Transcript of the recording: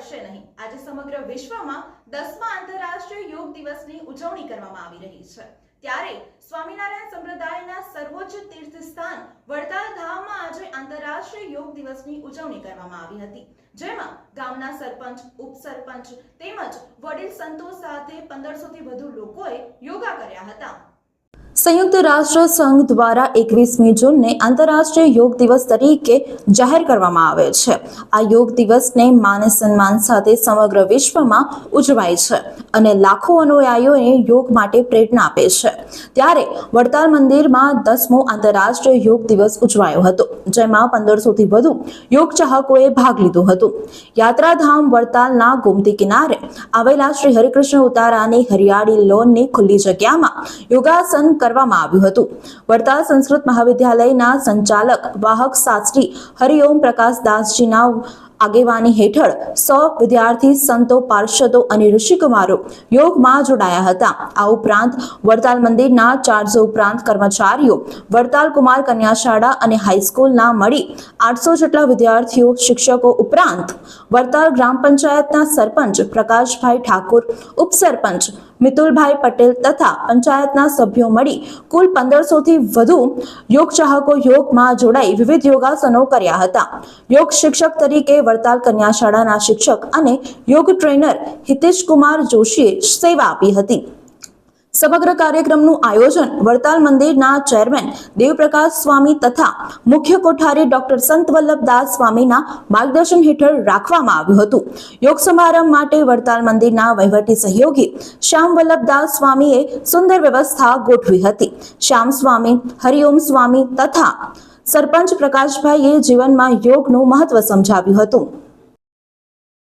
પડશે નહીં. આજે સમગ્ર વિશ્વમાં દસમા આંતરરાષ્ટ્રીય યોગ દિવસની ઉજવણી કરવામાં આવી રહી છે. ત્યારે સ્વામિનારાયણ સંપ્રદાયના સર્વોચ્ચ તીર્થ સ્થાન વડતાલ ધામમાં આજે આંતરરાષ્ટ્રીય યોગ દિવસની ઉજવણી કરવામાં આવી હતી. જેમાં ગામના સરપંચ, ઉપસરપંચ તેમજ વડીલ સંતો સાથે પંદરસો થી વધુ લોકોએ યોગા કર્યા હતા. સંયુક્ત રાષ્ટ્ર સંઘ દ્વારા એકવીસમી જૂનને આંતરરાષ્ટ્રીય યોગ દિવસ તરીકે જાહેર કરવામાં આવે છે. આ યોગ દિવસને માન સન્માન સાથે સમગ્ર વિશ્વમાં ઉજવાય છે અને લાખો અનુયાયીઓને યોગ માટે પ્રેરણા આપે છે. ત્યારે વડતાલ મંદિરમાં દસમો આંતરરાષ્ટ્રીય યોગ દિવસ ઉજવાયો હતો, જેમાં પંદરસોથી વધુ યોગ ચાહકોએ ભાગ લીધો હતો. યાત્રાધામ વડતાલના ગોમતી કિનારે આવેલા શ્રી હરિકૃષ્ણ ઉતારાની હરિયાળી લોનની ખુલ્લી જગ્યામાં યોગાસન કરવામાં આવ્યું હતું. વડતાલ સંસ્કૃત મહાવિદ્યાલયના સંચાલક વાહક શાસ્ત્રી હરિઓમ પ્રકાશદાસજીના આગેવાની હેઠળ સો વિદ્યાર્થી, સંતો, પાર્ષદો અને ઋષિકુમારો યોગમાં જોડાયા હતા. આ ઉપરાંત વડતાલ મંદિરના ચારસો ઉપરાંત કર્મચારીઓ, વડતાલ કુમાર કન્યાશાળા અને હાઈસ્કૂલના મળી આઠસો જેટલા વિદ્યાર્થીઓ, શિક્ષકો ઉપરાંત વડતાલ ગ્રામ પંચાયતના સરપંચ પ્રકાશભાઈ ઠાકુર, ઉપસરપંચ મિતુલભાઈ પટેલ તથા પંચાયતના સભ્યો મળી કુલ પંદરસોથી વધુ યોગ ચાહકો યોગમાં જોડાઈ વિવિધ યોગાસનો કર્યા હતા. યોગ શિક્ષક તરીકે વડતાલ કન્યા શાળાના શિક્ષક અને યોગ ટ્રેનર હિતેશ કુમાર જોશીએ સેવા આપી હતી. સમગ્ર કાર્યક્રમનું આયોજન વડતાલ મંદિરના ચેરમેન દેવપ્રકાશ સ્વામી તથા મુખ્ય કોઠારી ડોક્ટર સંત વલ્લભદાસ સ્વામીના માર્ગદર્શન હેઠળ રાખવામાં આવ્યું હતું. યોગ સમારંભ માટે વડતાલ મંદિરના વહીવટી સહયોગી શ્યામ વલ્લભદાસ સ્વામીએ સુંદર વ્યવસ્થા ગોઠવી હતી. શ્યામ સ્વામી, હરિઓમ સ્વામી તથા સરપંચ પ્રકાશભાઈએ જીવનમાં યોગનું મહત્વ સમજાવ્યું હતું.